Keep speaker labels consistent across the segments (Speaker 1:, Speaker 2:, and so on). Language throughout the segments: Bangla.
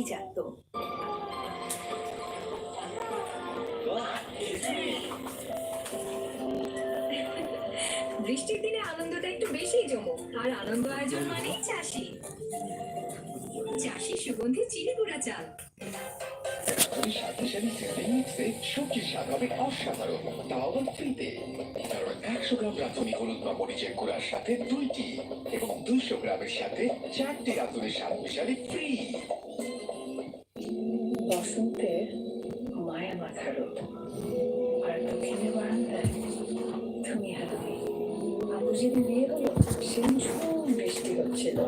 Speaker 1: অভিজাত বৃষ্টির দিনে আনন্দটা একটু বেশি জমুক আর আনন্দ আয়োজন মানেই চাষি। চাষি সুগন্ধি, চিনি গুঁড়া চাল।
Speaker 2: সাথে দুইটি এবং দুইশো গ্রামের সাথে চারটি রাঁধুনি স্বাদ মিশালি ফ্রি
Speaker 1: মাথার আর দক্ষিণে বারান্দায় বৃষ্টি হচ্ছিল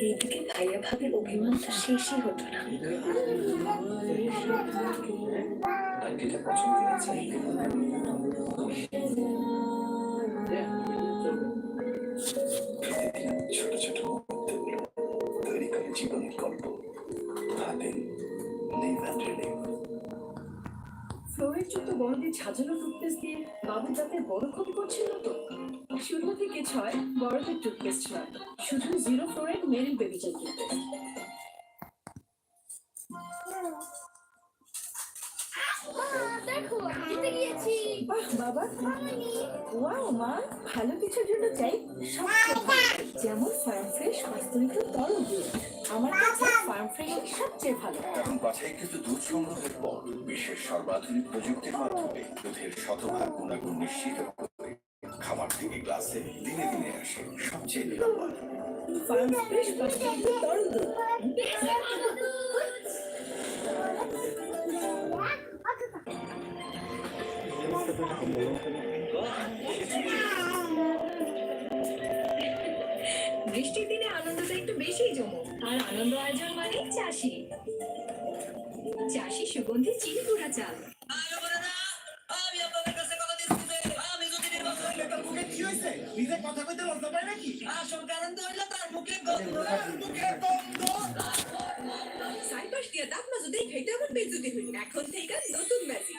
Speaker 1: এইদিকে ভাইয়া ভাবে অভিমান তো শেষই হতো না
Speaker 2: পছন্দ
Speaker 1: ফ্লোরের ছাজানো টুথপেস্ট দিয়ে বাবু দাঁতের বড় ক্ষতি করছিল তো? শুরু থেকে ছয় বড়দের টুথপেস্ট নয় শুধু zero fluoride marine baby toothpaste
Speaker 3: গিয়েছি
Speaker 1: বাহ বাবা ওয়াও মা ভালো কিছুর জন্য চাই। যেমন ফার্ম ফ্রেশ হস্তনিত তরল দুধ। আমার কাছে ফার্ম ফ্রেশ সবচেয়ে ভালো।
Speaker 4: এখন বাছাইকৃত দুধ সংগ্রহের পর বিশ্বের সর্বাধুনিক প্রযুক্তির মাধ্যমে দুধের শতভাগ গুণাগুণ নিশ্চিত করে খামার থেকে গ্লাসে দিনে দিনে আসে সবচেয়ে নিরাপদ।
Speaker 1: ফার্ম ফ্রেশ হস্তনিত তরল দুধ। বৃষ্টির দিনে আনন্দটা একটু বেশি জমুক। আর আনন্দ আয়োজন মানেই চাষি। চাষি সুগন্ধি চিনি চাল।
Speaker 5: কথা
Speaker 6: কইতে লজ্জা পায়
Speaker 5: তার মুখে গন্ধ মুখে গন্ধ
Speaker 1: সাইপাস দিয়ে দাঁত মাজু বেজুতি হই এখন থেকে নতুন ম্যাজিক।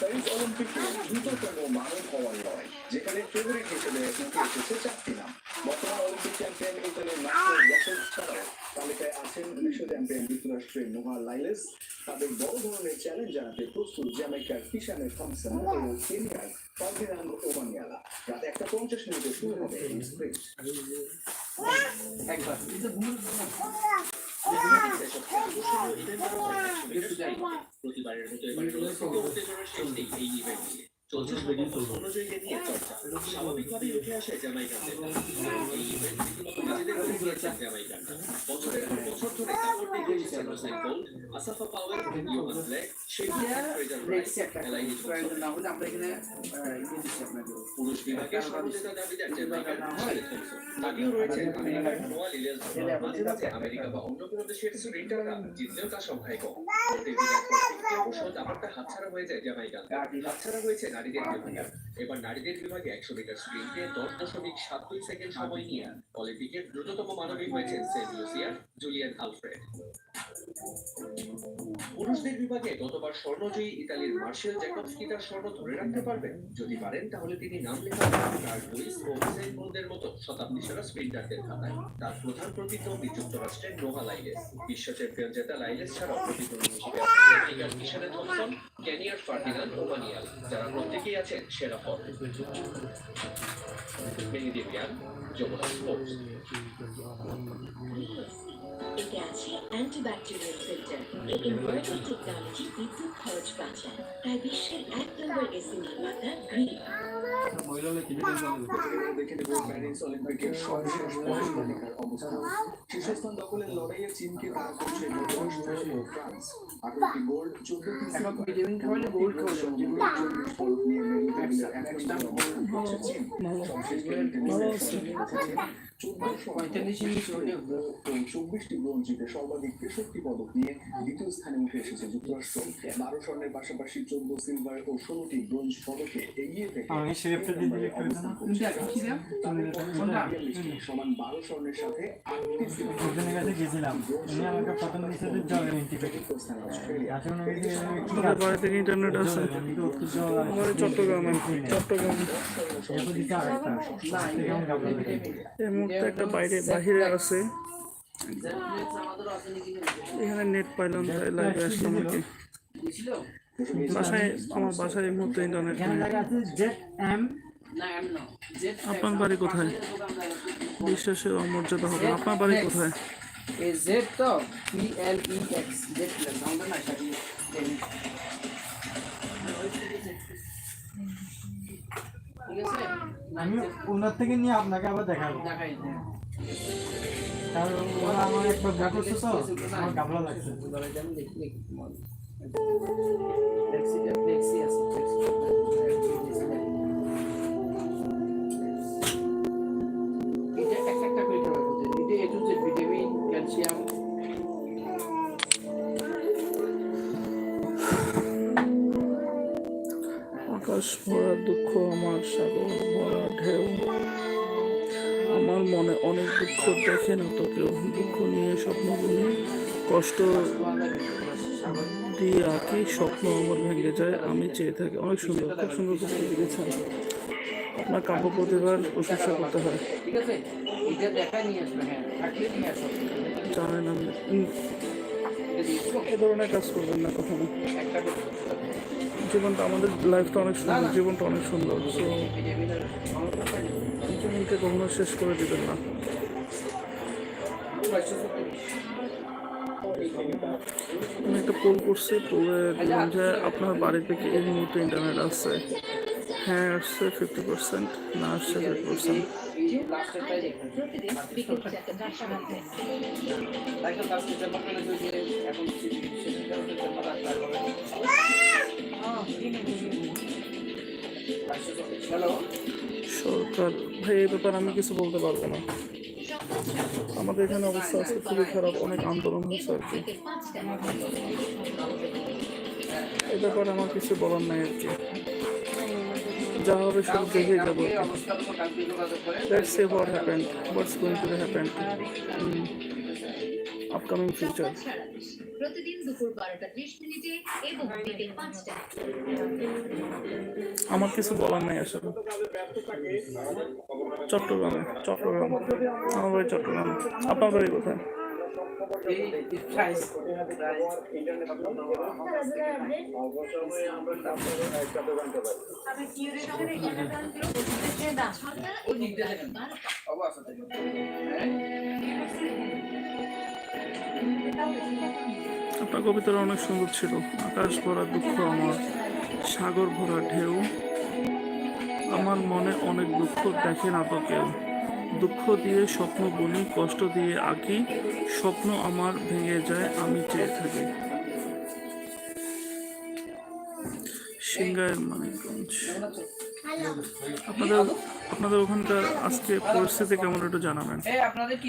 Speaker 2: প্যারিস অলিম্পিকে দ্রুততম মানব হওয়ার লড়াই, যেখানে ফেভারিট হিসেবে উঠে এসেছে চারটি নাম। বর্তমান অলিম্পিক চ্যাম্পিয়ন ইতালির ইয়াসেল ছাড়াও তালিকায় আছেন বিশ্ব চ্যাম্পিয়ন যুক্তরাষ্ট্রের নোভা লাইলেস তাদের বড় ধরনের চ্যালেঞ্জ জানাতে প্রস্তুত জ্যামাইকার কিষানে থমসন ও কেনিয়ার ফার্দিনান্দ ওবানিয়ালা রাত একটা পঞ্চাশ মিনিটে শুরু হবে এই স্প্রিন্ট
Speaker 7: প্রতিবারের মতো এবারে উত্তেজনার শেষ নেই এই ইভেন্ট নিয়ে চলছে অনুযায়ীকে নিয়ে স্বাভাবিকভাবেই উঠে আসে জ্যামাইকানদের এই ইভেন্ট রীতিমতো নিজেদের করে তুলেছেন বছরের পর বছর ধরে কাপড় দেখে এসেছেন Usain Bolt Asafa Powell Yohan Blake Shelly Fraser Pryce Elaine পুরুষ বিভাগে সর্বজেতা দাবিদার জ্যামাইকার তাকেও রয়েছেন আমেরিকার নোয়া লিলেস মাঝে মাঝে আমেরিকা বা অন্য কোনো দেশের স্প্রিন্টাররা জিতলেও তা সংখ্যায় কম প্রতিযোগিতার পর থেকে অবশ্য ব্যাপারটা হাতছাড়া হয়ে যায় জ্যামাইকান হাতছাড়া হয়েছে নারীদের বিভাগে এবার নারীদের বিভাগে একশো মিটার স্প্রিন্টে দশ দশমিক সাত দুই সেকেন্ড সময় নিয়ে অলিম্পিকের দ্রুততম মানবিক হয়েছেন সেন্ট জুলিয়ান আলফ্রেড পুরুষদের বিভাগে গতবার স্বর্ণজয়ী ইতালির মার্শেল জ্যাকবস্কি তার স্বর্ণ ধরে রাখতে পারবেন যদি পারেন, তাহলে তিনি নাম বোল্টের মতো শতাব্দী সেরা স্প্রিন্টারদের খাতায় তার প্রধান প্রতিদ্বন্দ্বী যুক্তরাষ্ট্রের নোভা লাইলেস। বিশ্ব চ্যাম্পিয়ন জেতা লাইলেস ছাড়াও প্রতিদ্বন্দ্বী হিসেবে আমেরিকার কিশানে থমসন, কেনিয়ার ফার্দিনান্দ ওমানিয়াল যারা প্রত্যেকেই আছেন সেরা ফর্মে মেহেদি রিয়ান যমুনা স্পোর্টস
Speaker 3: এতে আছে অ্যান্টিব্যাকটেরিয়াল ফিল্টার এই ইনভার্টার টেকনোলজি বিদ্যুৎ খরচ বাঁচায় তাই বিশ্বের এক নম্বর এসি নির্মাতা গ্রিন
Speaker 2: দেখে নেব প্যারিস অলিম্পিকের সর্বশেষ পয়েন্ট তালিকার অবস্থা শীর্ষস্থান দখলের লড়াইয়ে চীনকে তারা করছে ফ্রান্স আঠারোটি গোল্ড চোদ্দটি
Speaker 8: ভিটামিন খাওয়ালে
Speaker 2: ব্রোঞ্জিতে সর্বাধিক তেষট্টি পদক নিয়ে দ্বিতীয় স্থানে উঠে এসেছে যুক্তরাষ্ট্র। বারো স্বর্ণের পাশাপাশি চোদ্দ সিলভার ও ষোলোটি ব্রোঞ্জ পদকে এগিয়ে থেকে সমান বারো স্বর্ণের সাথে আটটি সিলভার
Speaker 3: কাছে গেছিলাম উনি আমাকে প্রথম দিয়েছে জলের
Speaker 9: তোদের ইন্টারনেট আছে। চট্টগ্রামে চট্টগ্রাম
Speaker 3: দেখি
Speaker 9: এই মুহূর্তে একটা বাইরে বাহিরে আছে। এখানে নেট পাইলাম তাই লাইভে আসলাম আর কি। বাসায় আমার বাসায় এই মুহূর্তে ইন্টারনেট আপনার বাড়ি কোথায়? বিশ্বাসের অমর্যাদা হবে আপনার বাড়ি কোথায়?
Speaker 8: এই জেড তো P L E X Z plus আমরা না ঠিক আছে
Speaker 3: আমি ওনার থেকে নিয়ে আপনাকে আবার দেখাবো।
Speaker 8: দেখাই।
Speaker 3: দেখছি ওরা আমার একবার যা করছে তো আমার গাবলা লাগছে
Speaker 8: আমি দেখি দেখি ফ্লেক্সি ফ্লেক্সি আছে
Speaker 9: দুঃখ দেখে না তো কেউ দুঃখ নিয়ে স্বপ্ন বুনি কষ্ট দিয়ে আঁকি স্বপ্ন আমার ভেঙে যায় আমি চেয়ে থাকি। অনেক সুন্দর খুব সুন্দর করে লিখেছেন। আপনার কাব্য প্রতিভার প্রশংসা করতে হয়।
Speaker 8: হ্যাঁ
Speaker 9: জানেন আমি। এ ধরনের কাজ করবেন না কখনো। জীবনটা আমাদের লাইফটা অনেক সুন্দর জীবনটা অনেক সুন্দর সো জীবনকে কখনো শেষ করে দিবেন না। পোল করছি পোলের মধ্যে আপনার বাড়ি থেকে এই মুহূর্তে ইন্টারনেট আসছে হ্যাঁ আসছে ফিফটি পার্সেন্ট না আসছে ফিফটি পার্সেন্ট
Speaker 8: যে
Speaker 9: সরকার, ভাই, এই ব্যাপারে আমি কিছু বলতে পারব না। আমাদের এখানে অবস্থা আজকে খুবই খারাপ, অনেক আন্দোলন হচ্ছে আর কি। এ ব্যাপারে আমার কিছু বলার নাই আর কি। যা হবে সব দেখে যাব
Speaker 8: that's a what happen what's going
Speaker 9: to see
Speaker 10: সারা দেশ। প্রতিদিন দুপুর বারোটা ত্রিশ মিনিটে এবং বিকেল পাঁচটা
Speaker 9: আমার কিছু বলার নাই আসলে। চট্টগ্রামে চট্টগ্রাম। আমার বাড়ি চট্টগ্রামে। আপনার বাড়ি কোথায়? আপনার কবিতাটা অনেক সুন্দর ছিল। আকাশ ভরা দুঃখ আমার, সাগর ভরা ঢেউ। আমার মনে অনেক দুঃখ, দেখে না তো কেউ। দুঃখ দিয়ে স্বপ্ন বুনি, কষ্ট দিয়ে আঁকি, স্বপ্ন আমার ভেঙে যায়, আমি চেয়ে থাকি। সিংগায়ের মানিকগঞ্জ। আপনাদের আপনাদের ওখানকার আজকে পরিস্থিতি কেমন একটু জানাবেন।
Speaker 8: আপনাদের কি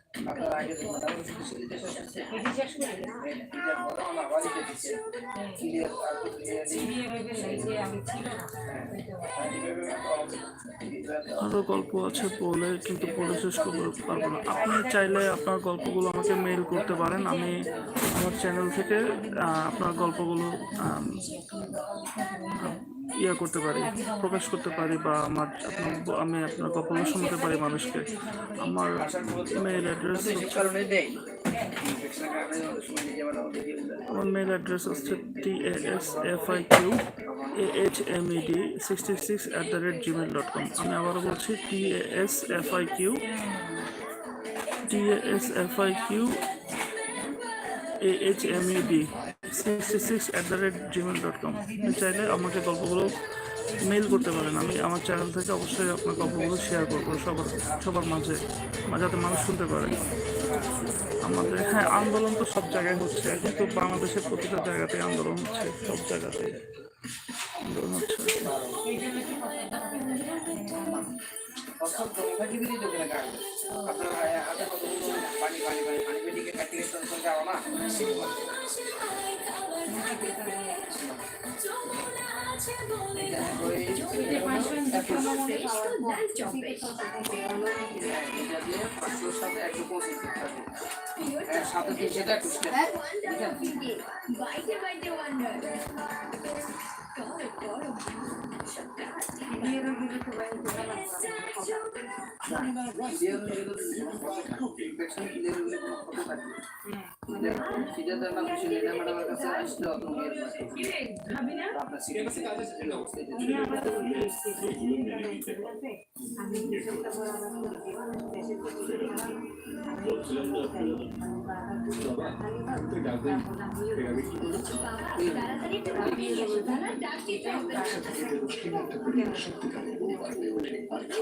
Speaker 8: আর
Speaker 9: গল্প আছে বলে কিন্তু বলে শেষ করতে পারব না। আপনি চাইলে আপনার গল্পগুলো আমাকে মেইল করতে পারেন। আমি আমার চ্যানেল থেকে আপনার গল্পগুলো ইয়া করতে পারি, প্রকাশ করতে পারি বা আমার, আমি আপনার গল্পগুলো শোনাতে পারি মানুষকে। আমার মেইল অ্যাড্রেস আমার মেইল অ্যাড্রেস হচ্ছে T S F I Q A H M E D sixty six at the rate Gmail dot com আমি আবারও বলছি T S F I Q T S F I Q A H M U D sixty six at the rate Gmail dot com চাইলে আমাকে গল্পগুলো মেল করতে পারেন। আমি আমার চ্যানেল থেকে অবশ্যই আপনার গল্পগুলো শেয়ার করব সবার সবার মাঝে যাতে মানুষ শুনতে পারে। আমাদের হ্যাঁ আন্দোলন তো সব জায়গায় হচ্ছে। কিন্তু বাংলাদেশের প্রতিটা জায়গাতে আন্দোলন হচ্ছে, সব জায়গাতে আন্দোলন হচ্ছে।
Speaker 8: সাথে সেটা একটু infection দিয়ে হলো কত আপনার সিরিয়াসে কাজে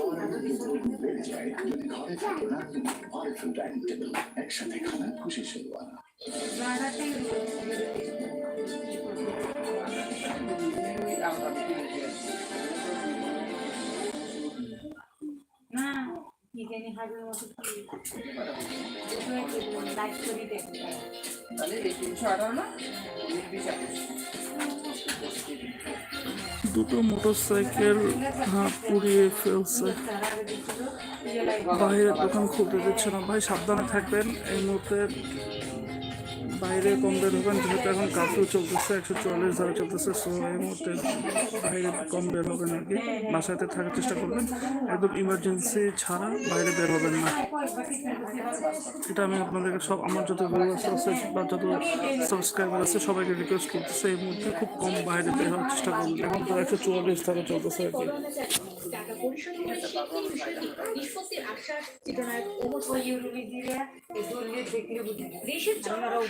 Speaker 8: সেটা
Speaker 2: যদি ঘরে থাকে না পাওয়ারফুল ডাইনিং টেবিল একসাথে খানা খুশি শুরুয়ানা
Speaker 8: আমরা বিক্রি
Speaker 10: না কি জানি হাজার মতো লাইট করে দেখবে
Speaker 8: তাহলে তিনশো আঠারো না বিশ
Speaker 9: দুটো মোটরসাইকেল পুড়িয়ে ফেলছে। বাইরের দোকান খুলতে দিচ্ছে না। ভাই সাবধানে থাকবেন। এই মুহূর্তে বাইরে কম বের হবেন যেহেতু এখন কার্ফিউ চলতেছে, একশো চুয়াল্লিশ ধারা চলতেছে সো এই মুহূর্তে বাইরে কম বের হবেন আর কি। বাসাতে থাকার চেষ্টা করবেন, একদম ইমার্জেন্সি ছাড়া বাইরে বের হবেন না। এটা আমি আপনাদেরকে সব, আমার যত ভিউয়ার্স আছে বা যত সাবস্ক্রাইবার আছে, সবাইকে রিকোয়েস্ট করতেছে, এই মুহূর্তে খুব কম বাইরে বের হওয়ার চেষ্টা করবেন। এখন তো একশো চুয়াল্লিশ ধারা চলতেছে আর কি।
Speaker 11: টাকা পরিশোধ দেশের জনগণের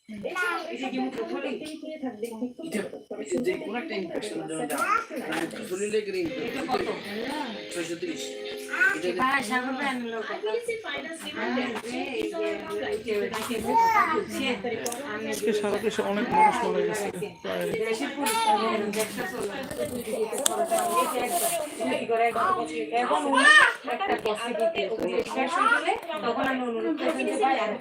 Speaker 8: একটা ইনফেকশনের জন্য শরীরে গ্রিন
Speaker 9: অনেক মানুষ মারা গেছে।
Speaker 10: তখন আমি অনুরোধ করছি। যে আর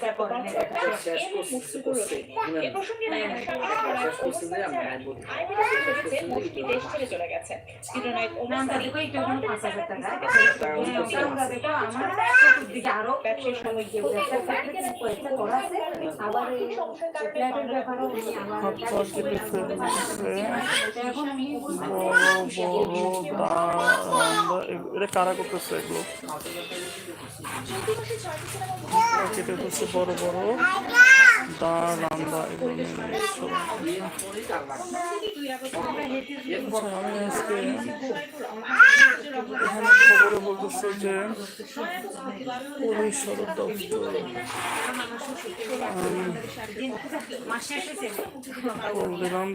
Speaker 9: এটা কারা করতেছে এগুলো বড় বড় আমি আজকে খবরে বলতেছে যে পুলিশ সদর দপ্তর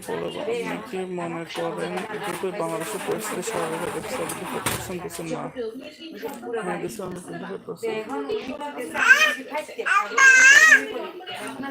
Speaker 9: পরে আপনি কি মনে করেন এটুকুই বাংলাদেশের পরিস্থিতি স্বাভাবিক ফিফটি পার্সেন্ট দিচ্ছেন না হ্যাঁ দিচ্ছে আমি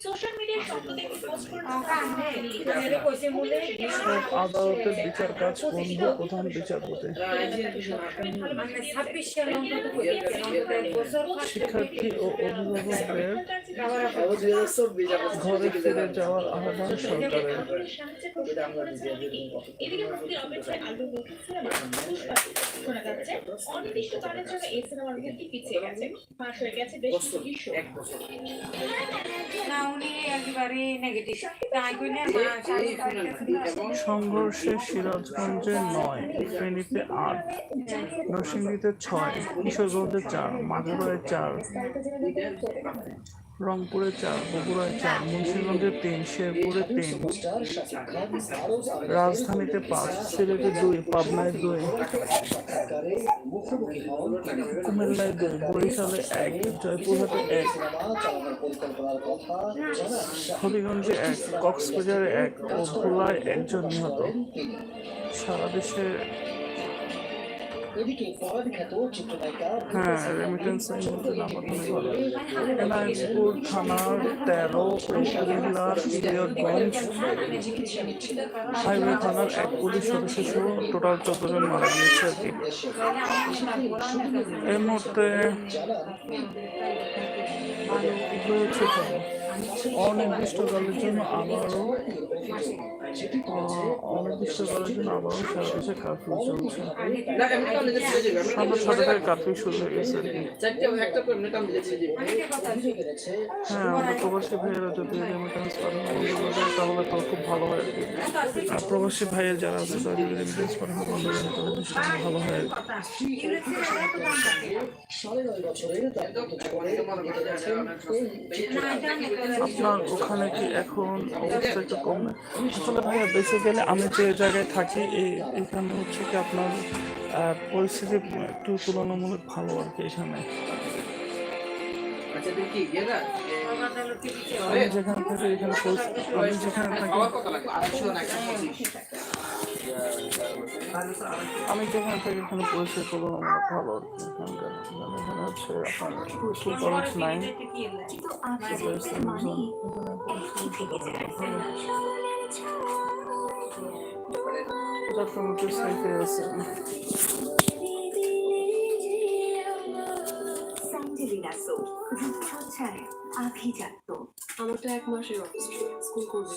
Speaker 10: সোশ্যাল মিডিয়ায় পোস্ট
Speaker 9: আদালতের বিচার কাজ বন্ধ প্রধান বিচারপতি শিক্ষার্থী ও অভিভাবকদের ঘরে ফিরে যাওয়ার আহ্বান সরকারের।
Speaker 10: অনির্দিষ্টকালের জন্য এই সিনেমার মুক্তি পিছিয়ে গেছে। ফাঁস হয়ে গেছে বেশ কিছু
Speaker 9: সংঘর্ষে সিরাজগঞ্জে নয় ফেনীতে আট নরসিংদীতে ছয় কিশোরগঞ্জে চার মাগুরায় চার। রংপুরে চার, বগুড়ায় চার, মুন্সিগঞ্জে তিন, শেরপুরে তিন, রাজধানীতে পাঁচ, সিলেটে দুই, পাবনায় দুই, কুমিল্লায় দুই, বরিশালে এক, জয়পুরহাটে এক, হবিগঞ্জে এক, কক্সবাজারে এক ও ভোলায় একজন নিহত। সারা দেশে হ্যাঁ রেমিটেন্স এনায়তপুর থানার তেরো কুমিল্লার ইলিয়টগঞ্জ হাইওয়ে থানার এক পুলিশ সদস্য টোটাল চোদ্দ জন মারা গিয়েছে আর কি এই মুহূর্তে হয়েছে খবর। অনির্দিষ্টকালের জন্য আবারও অনির্দিষ্টকালের জন্য আবারও সারা দেশে চলছে। শুরু হয়ে গেছে। হ্যাঁ আমাদের প্রবাসী ভাইয়েরা যদি রেমিটেন্স বন্ধ করে তাহলে তো খুব ভালো হয়। আর প্রবাসী ভাইয়ের যারা আছে তারা যদি বন্ধ করে তাহলে খুব ভালো হয়। আর কি আপনার ওখানে কি এখন অবস্থা একটু কম? না আসলে ভাইয়া বেঁচে গেলে আমি যে জায়গায় থাকি এই এখানে হচ্ছে কি আপনার পরিস্থিতি একটু তুলনামূলক ভালো আর কি এখানে।
Speaker 8: আচ্ছা গেলা
Speaker 9: আমি যেখানে থাকি এখানে পরিস্থিতি আমি যেখানে থাকি আমি যেখানে থাকি এখানে পরিস্থিতি তুলনামূলক ভালো আর কি এখানকার মানে এখানে হচ্ছে স্কুল কলেজ নাই। সাইডে আছে।
Speaker 11: স্যান্ডেলিনাসো আমার তো এক মাসের অফিস স্কুল করবে।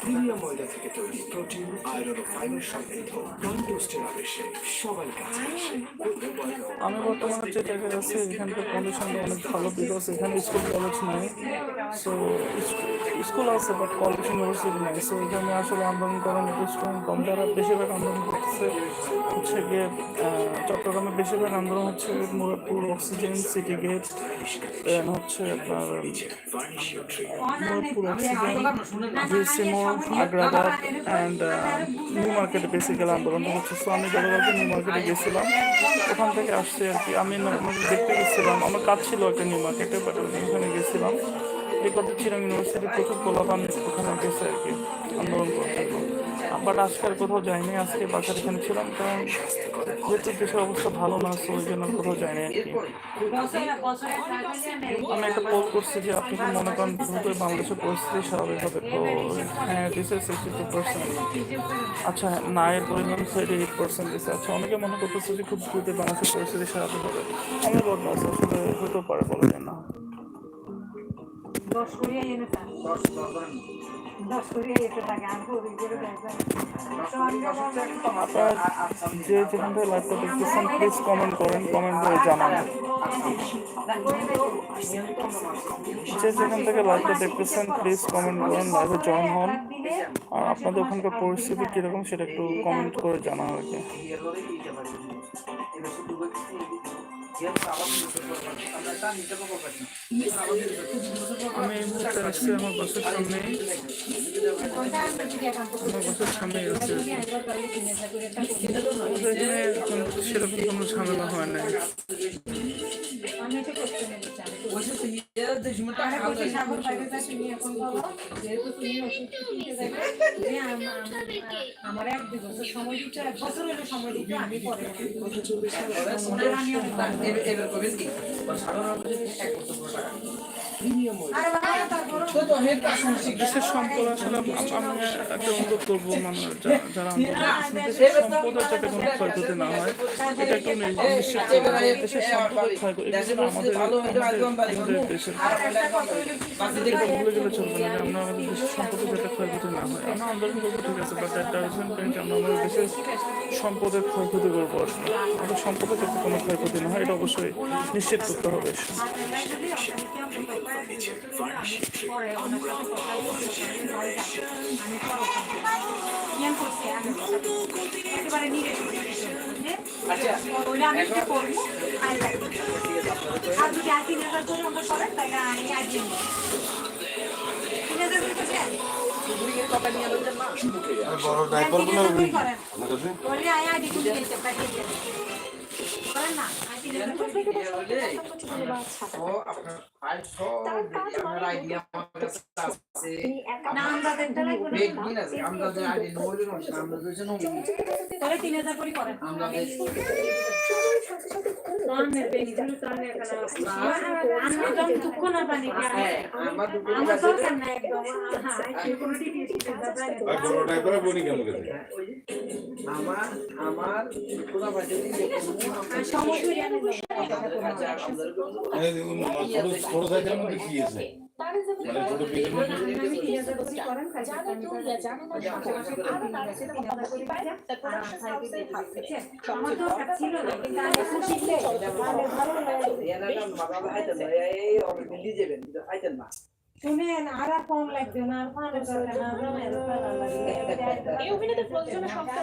Speaker 4: প্রিমিয়াম ময়দা থেকে তৈরি প্রোটিন আয়রন ও ফাইবার সমৃদ্ধ টোস্টের আবেশে সবার কাছে
Speaker 9: আমি বর্তমানে যে জায়গায় আছি এখানকার কন্ডিশনটা অনেক ভালো বিকজ এখানে স্কুল কলেজ নাই সো স্কুল আছে বাট কলেজ ইউনিভার্সিটি নাই। সো এখানে আসলে আন্দোলন করার মতো স্টুডেন্ট কম যারা বেশিরভাগ আন্দোলন করতেছে হচ্ছে গিয়ে চট্টগ্রামে বেশিরভাগ আন্দোলন হচ্ছে Muradpur oxygen city gate then হচ্ছে আপনার মুরাদপুর অক্সিজেন জিএসসি মোড় আগ্রাবাদ অ্যান্ড নিউ মার্কেটে বেসিক্যাল আন্দোলন হচ্ছে। সো আমি গতকালকে নিউ মার্কেটে গেছিলাম। ওখান থেকে আসছে আর কি, আমি দেখতে গেছিলাম। আমার কাজ ছিল একটা নিউ মার্কেটে বাট ওখানে গেছিলাম। এই কথা চিরাং ইউনিভার্সিটি প্রচুর পোলাপান ওখানে গেছে আর কি আন্দোলন করতে বাট আজকে আর কোথাও যাইনি, আজকে বাসার এখানে ছিলাম, কারণ যেহেতু দেশের অবস্থা ভালো না সো ওই জন্য কোথাও যাইনি আমি একটা পোল করছি যে আপনি কি মনে করেন দ্রুতই বাংলাদেশের পরিস্থিতি স্বাভাবিক হবে তো হ্যাঁ দিছে সিক্সটি টু পার্সেন্ট আচ্ছা না এর পরিমাণ সাইডে এইট পার্সেন্ট দিছে। আচ্ছা অনেকে মনে করতেছে যে খুব দ্রুত বাংলাদেশের পরিস্থিতি স্বাভাবিক হবে আমি বলব আসলে হতেও পারে, বলা যায় না।
Speaker 3: দশ করিয়া এনে করিয়া থাকে আমি
Speaker 9: আপনারা যে যেখান থেকে লাইভটা দেখতেছেন প্লিজ কমেন্ট করেন কমেন্ট করে জানান। যে যেখান থেকে লাইভটা দেখতেছেন প্লিজ কমেন্ট করেন লাইভে জয়েন হন। আর আপনাদের ওখানকার পরিস্থিতি কীরকম সেটা একটু কমেন্ট করে জানান আর কি। আমি এই মুহূর্তে আসছি আমার বাসের সামনে আমার বাসের সামনে এখানে সেরকম কোনো ঝামেলা হয় না
Speaker 10: আমার এক দুই বছর সময় দিতে এক বছর সময় দিতে আমি পরে
Speaker 8: এবার- এবার কি? সাধারণ এক বছর টাকা।
Speaker 10: আরে বাবা তারপর
Speaker 8: তো তো হেড কাজ শুনছি।
Speaker 9: দেশের সম্পদ আসলে আম- একটা অনুরোধ করব মানে যারা সম্পদের যাতে কোনো ক্ষয়ক্ষতি না হয় এটা একটু নি- নিশ্চিত করব দেশের সম্পদের ক্ষয়ক্ষতি আমাদের আমাদের আমাদের দেশের এটা ভুলে গেলে চলবে না আমরা আমাদের দেশের যাতে ক্ষয়ক্ষতি না হয় আমরা আন্দোলন করব ঠিক আছে বাট একটা রিজন পয়েন্ট আমরা আমাদের দেশের সম্পদের ক্ষয়ক্ষতি করব আসলে আমাদের সম্পদের যাতে কোনো ক্ষয়ক্ষতি না হয় এটা অবশ্যই নিশ্চিত করতে হবে।
Speaker 8: আচ্ছা,
Speaker 10: আর যদি আর তিন হাজার করে আমরা করেন তাহলে আমি আর দিন তিন হাজার করে
Speaker 12: বড়
Speaker 10: তিন হাজার করেন বললে আয়। আইডি খুলে দিতে পাঠিয়ে করেন না
Speaker 8: আমার
Speaker 10: আমরা দেখতে লাগবে না
Speaker 8: Big আছে, হ্যাঁ,
Speaker 10: হ্যাঁ
Speaker 8: খাইতেন না
Speaker 10: শুনেন আর আর ফোন লাগবে না আর না
Speaker 11: এই অভিনেতা প্রযোজনা সংস্থা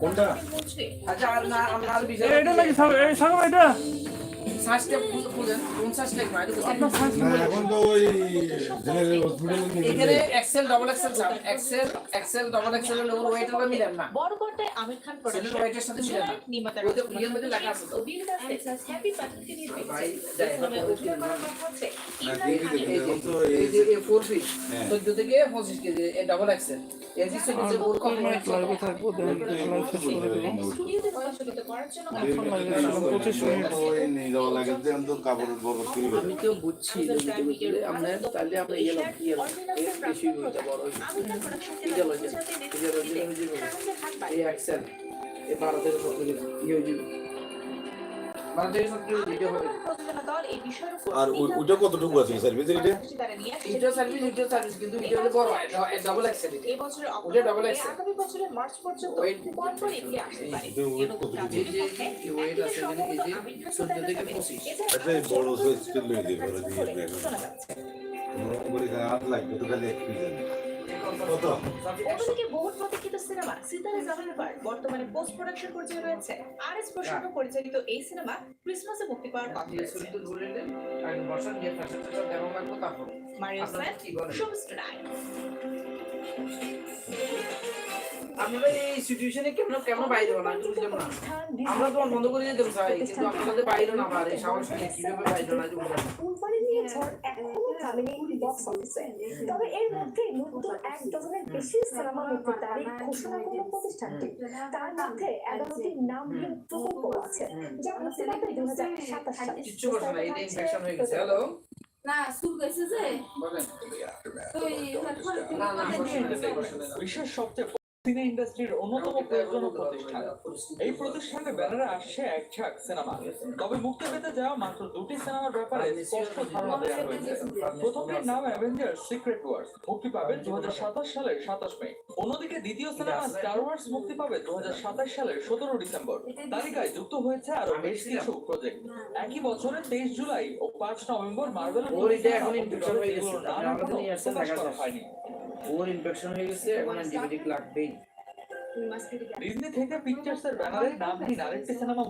Speaker 12: কোনটা?
Speaker 8: আচ্ছা আর না আমরা আর বিষয়
Speaker 9: এটা নাকি সাগর- এই সাগর এটা?
Speaker 8: শ্বাসটা খুঁজেন কোন শ্বাসটা একটু আগে বুঝতে
Speaker 9: আপনার ফার্স্ট
Speaker 12: না এখন তো ওই জেনারেল হসপিটালে
Speaker 8: এখানে এক্সেল ডাবল এক্সেল চান এক্সেল এক্সেল ডাবল এক্সেল এর ওর ওয়েট হলো মিলেন না।
Speaker 11: বড় পর্দায় আমির খান
Speaker 8: সেলের ওয়েটের সাথে না। ওই ইয়ের মধ্যে লেখা আছে তো।
Speaker 11: হ্যাপি নিয়ে
Speaker 8: ভাই,
Speaker 11: হচ্ছে ইমরান
Speaker 8: এই যে ফোর ফিট
Speaker 12: হ্যাঁ।
Speaker 8: চোদ্দ থেকে পঁচিশ কেজি এই ডাবল এক্সেল এর যে যে ওর কত
Speaker 9: মিনিট। থাকব দেন
Speaker 11: স্টুডিওতে করার জন্য
Speaker 12: ওই নিয়ে লাগে যে কাপড় বরবাদ করি
Speaker 8: আমি তো বুঝছি যে বুঝতে আমরা তাহলে আমরা ইয়ে ইয়ে লাভ বেশি হইতে বড় হইছে
Speaker 11: আমির
Speaker 8: এই অ্যাকশন এই ভারতের সব ইয়ে হইছে
Speaker 12: আর ওই- ওইটা কতটুকু আছে? সার্ভিসের এটা?
Speaker 8: ভিডিও সার্ভিস ভিডিও সার্ভিস কিন্তু ভিডিও হলে বড় ডাবল এক্সেল
Speaker 11: এই বছরের
Speaker 8: ওটা
Speaker 11: আগামী মার্চ পর্যন্ত পরপর এগুলি আসতে পারে
Speaker 12: এটা
Speaker 8: এই ওয়েট আছে যে থেকে
Speaker 12: বড় লইয়ে দিবে, দিয়ে
Speaker 11: করে
Speaker 12: দিবে।
Speaker 11: শোনা যাচ্ছে।
Speaker 12: মোটামুটি হাত লাগবে তো খালি এক পিস
Speaker 11: অন্যদিকে বহুল প্রতীক্ষিত সিনেমা সিতারে জামানের পার বর্তমানে পোস্ট প্রোডাকশন পর্যায়ে রয়েছে। আর এস প্রসন্ন পরিচালিত এই সিনেমা ক্রিসমাসে মুক্তি পাওয়ার কথা মারিও সেন শোভিস্ট
Speaker 8: আপনারা এই সিচুয়েশনে কেমন কেমন বাইরে হন আমি বুঝলাম না। আমরা তো বন্ধ করে কিন্তু আপনাদের বাইরে না পারে সাহস নিয়ে কীভাবে বাইরে না বুঝলাম
Speaker 1: কোম্পানি নিয়ে ঝড় এখনও থামেনি বক্স অফিসে তবে এর মধ্যে নতুন এক ডজনের বেশি সিনেমা মুক্তির তারিখ ঘোষণা করল প্রতিষ্ঠানটি। তার মধ্যে এগারোটির নামহীন প্রকল্প আছে যা মুক্তি পাবে দু হাজার সাতাশ সালে।
Speaker 8: কিচ্ছু কথা না এটা ইনফেকশন হয়ে গেছে। হ্যালো
Speaker 1: না শুরু হয়েছে যে।
Speaker 8: বলেন।
Speaker 1: তো এই
Speaker 8: না না আমার শুনতে চাই, কথা না।
Speaker 7: বিশ্বের সবচেয়ে সিনে ইন্ডাস্ট্রির অন্যতম প্রয়োজনীয় প্রতিষ্ঠান। এই প্রতিষ্ঠানের ব্যানারে আসছে এক ঝাঁক সিনেমা। তবে মুক্তি পেতে যাওয়া মাত্র দুটি সিনেমার ব্যাপারে স্পষ্ট ধারণা দেওয়া হয়েছে। প্রথমটির নাম অ্যাভেঞ্জার সিক্রেট ওয়ার্স মুক্তি পাবে দু সালের সাতাশ মে। অন্যদিকে দ্বিতীয় সিনেমা স্টার ওয়ার্স মুক্তি পাবে দু সালের সতেরো ডিসেম্বর। তালিকায় যুক্ত হয়েছে আরও বেশ কিছু প্রজেক্ট একই বছরে তেইশ জুলাই ও পাঁচ নভেম্বর মার্বেল
Speaker 8: হয়ে।
Speaker 7: হয়নি।
Speaker 8: ওর ইনফেকশন হয়ে গেছে এখন অ্যান্টিবায়োটিক লাগবেই।
Speaker 7: ডিজনি থেকে পিকচার্সের ব্যানারে নামহীন আরেকটি সিনেমা